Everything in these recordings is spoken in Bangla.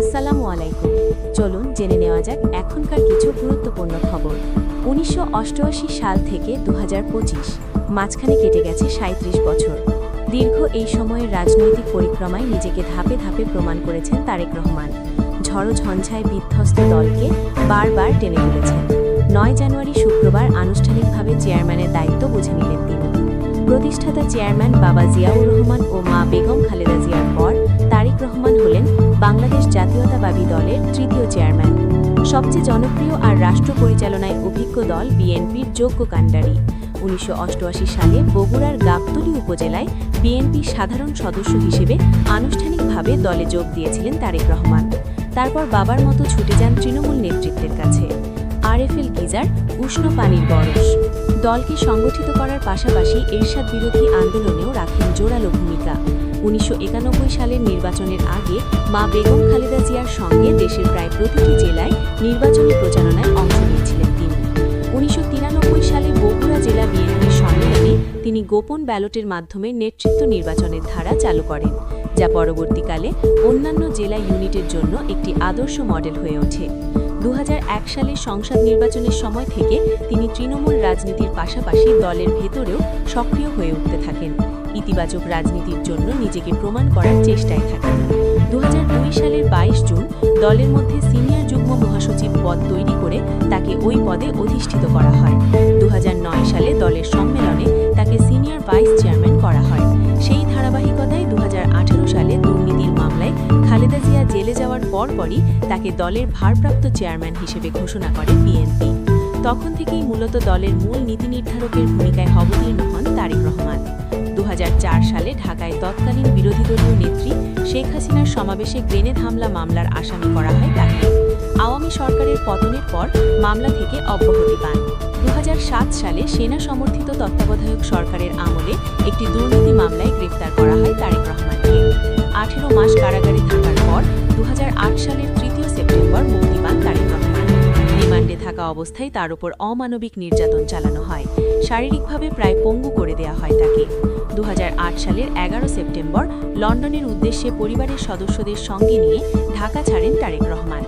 আসসালামু আলাইকুম। চলুন জেনে নেওয়া যাক এখনকার কিছু গুরুত্বপূর্ণ খবর। উনিশশো অষ্টআশি সাল থেকে দু হাজার পঁচিশ, মাঝখানে কেটে গেছে সাঁত্রিশ বছর। দীর্ঘ এই সময়ের রাজনৈতিক পরিক্রমায় নিজেকে ধাপে ধাপে প্রমাণ করেছেন তারেক রহমান। ঝড়ো ঝঞ্ঝায় বিধ্বস্ত দলকে বারবার টেনে তুলেছেন। নয় জানুয়ারি শুক্রবার আনুষ্ঠানিকভাবে চেয়ারম্যানের দায়িত্ব বুঝে নিলেন তিনি। প্রতিষ্ঠাতা চেয়ারম্যান বাবা জিয়াউর রহমান ও মা বেগম খালেদা জিয়ার পর তারিক রহমান হলেন বাংলাদেশ জাতীয়তাবাদী দলের তৃতীয় চেয়ারম্যান। সবচেয়ে জনপ্রিয় আর রাষ্ট্র পরিচালনায় অভিজ্ঞ দল বিএনপির যোগ্য কাণ্ডারি। উনিশশো সালে বগুড়ার গাবতলী উপজেলায় বিএনপির সাধারণ সদস্য হিসেবে আনুষ্ঠানিকভাবে দলে যোগ দিয়েছিলেন তারেক রহমান। তারপর বাবার মতো ছুটে যান তৃণমূল নেতৃত্বের কাছে। আরএফএল গিজার, উষ্ণ পানির বরস দলকে সংগঠিত করার পাশাপাশি এরশাদ বিরোধী আন্দোলনেও রাখেন জোরালো ভূমিকা। উনিশশো একানব্বই সালের নির্বাচনের আগে মা বেগম খালেদা জিয়ার সঙ্গে দেশের প্রায় প্রতিটি জেলায় নির্বাচনী প্রচারণায় অংশ নিয়েছিলেন তিনি। উনিশশো তিরানব্বই সালে বগুড়া জেলা বিএনপির সম্মেলনে তিনি গোপন ব্যালটের মাধ্যমে নেতৃত্ব নির্বাচনের ধারা চালু করেন, যা পরবর্তীকালে অন্যান্য জেলা ইউনিটের জন্য একটি আদর্শ মডেল হয়ে ওঠে। দু হাজার এক সালের সংসদ নির্বাচনের সময় থেকে তিনি তৃণমূল রাজনীতির পাশাপাশি দলের ভেতরেও সক্রিয় হয়ে উঠতে থাকেন। ইতিবাচক রাজনীতির জন্য নিজেকে প্রমাণ করার চেষ্টায় থাকেন দু হাজার দুই সালের বাইশ জুন দলের মধ্যে সিনিয়র যুগ্ম মহাসচিব পদ তৈরি করে তাকে ওই পদে অধিষ্ঠিত করা হয়। দু হাজার নয় সালে দলের সম্মেলনে তাকে সিনিয়র ভাইস চেয়ারম্যান করা হয়। সেই ধারাবাহিকতায় দু হাজার আঠারো সালে দুর্নীতির মামলায় খালেদা জিয়া জেলে যাওয়ার পরপরই তাকে দলের ভারপ্রাপ্ত চেয়ারম্যান হিসেবে ঘোষণা করে বিএনপি। তখন থেকেই মূলত দলের মূল নীতি নির্ধারকের ভূমিকায় অবতীর্ণ হন তারেক রহমান। সালে ঢাকায় তৎকালীন বিরোধী দলীয় নেত্রী শেখ হাসিনার সমাবেশে গ্রেনেড হামলা মামলার আসামি করা হয় তাকে। আওয়ামী সরকারের পতনের পর মামলা থেকে অব্যাহতি পান। দু সালে সেনা সমর্থিত তত্ত্বাবধায়ক সরকারের আমলে একটি দুর্নীতি মামলায় গ্রেফতার করা হয় তারেক রহমানকে। আঠেরো মাস কারাগারে থাকার পর দু হাজার আট সালের তৃতীয় সেপ্টেম্বর মুক্তি পান তারেক রহমান। রিমান্ডে থাকা অবস্থায় তার উপর অমানবিক নির্যাতন চালানো হয়। শারীরিকভাবে প্রায় পঙ্গু করে দেয়া হয় তাকে। দু হাজার আট সালের এগারো সেপ্টেম্বর লন্ডনের উদ্দেশ্যে পরিবারের সদস্যদের সঙ্গে নিয়ে ঢাকা ছাড়েন তারেক রহমান।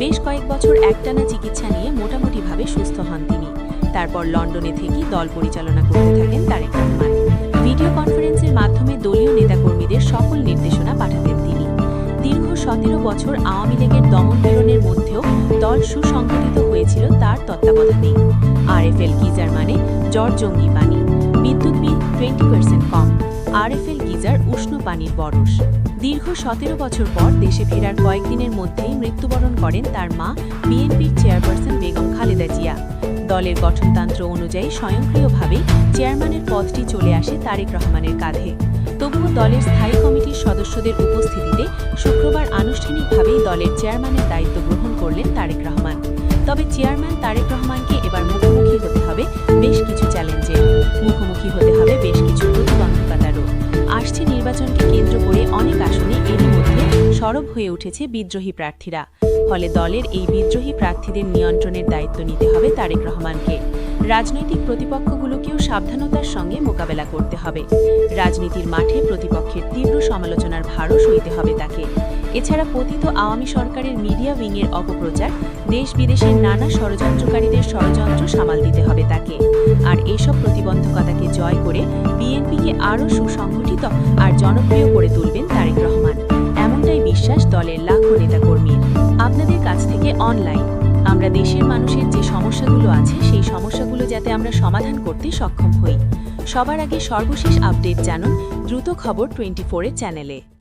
বেশ কয়েক বছর একটানা চিকিৎসা নিয়ে মোটামুটিভাবে সুস্থ হন তিনি। তারপর লন্ডনে থেকেই দল পরিচালনা করতে থাকেন তারেক রহমান। ভিডিও কনফারেন্সের মাধ্যমে দলীয় নেতাকর্মীদের সকল নির্দেশনা পাঠাতেন তিনি। দীর্ঘ সতেরো বছর আওয়ামী লীগের দমন দমনপীড়নের মধ্যেও দল সুসংগঠিত হয়েছিল তার তত্ত্বাবধানেই। এল গিজার মানে জ্বর জঙ্গি পানি, বিদ্যুৎ বিল টোয়েন্টি পার্সেন্ট কম, আরএফএল গিজার উষ্ণ পানির বরস দীর্ঘ সতেরো বছর পর দেশে ফেরার কয়েকদিনের মধ্যেই মৃত্যুবরণ করেন তার মা বিএনপির চেয়ারপারসন বেগম খালেদা জিয়া। দলের গঠনতন্ত্র অনুযায়ী স্বয়ংক্রিয়ভাবেই চেয়ারম্যানের পদটি চলে আসে তারেক রহমানের কাঁধে। তবুও দলের স্থায়ী কমিটির সদস্যদের উপস্থিতিতে শুক্রবার আনুষ্ঠানিকভাবেই দলের চেয়ারম্যানের দায়িত্ব গ্রহণ করলেন তারেক রহমান। তবে চেয়ারম্যান তারেক রহমানকে বেশ কিছু চ্যালেঞ্জে মুখোমুখি হতে হবে বেশ কিছু প্রতিবন্ধকতারও আসছে নির্বাচনকে কেন্দ্র করে অনেক আসনে এরই মধ্যে সরব হয়ে উঠেছে বিদ্রোহী প্রার্থীরা। ফলে দলের এই বিদ্রোহী প্রার্থীদের নিয়ন্ত্রণের দায়িত্ব নিতে হবে তারেক রহমানকে। রাজনৈতিক প্রতিপক্ষগুলোকেও সাবধানতার সঙ্গে মোকাবেলা করতে হবে। রাজনীতির মাঠে প্রতিপক্ষের তীব্র সমালোচনার ভারও সইতে হবে তাকে। এছাড়া পতিত আওয়ামী সরকারের মিডিয়া উইংয়ের অপপ্রচার দেশ বিদেশের নানা ষড়যন্ত্রকারীদের ষড়যন্ত্র সামাল দিতে হবে তাকে। আর এসব প্রতিবন্ধকতাকে জয় করে বিএনপিকে আরও সুসংগঠিত আর জনপ্রিয় করে তুলবেন তারেক রহমান। এমনটাই বিশ্বাস দলের লাখো নেতাকর্মীর। আপনাদের কাছ থেকে অনলাইন। আমরা দেশের মানুষের যে সমস্যাগুলো আছে, সেই সমস্যাগুলো যাতে আমরা সমাধান করতে সক্ষম হই। সবার আগে সর্বশেষ আপডেট জানুন দ্রুত খবর টোয়েন্টি ফোরের চ্যানেলে।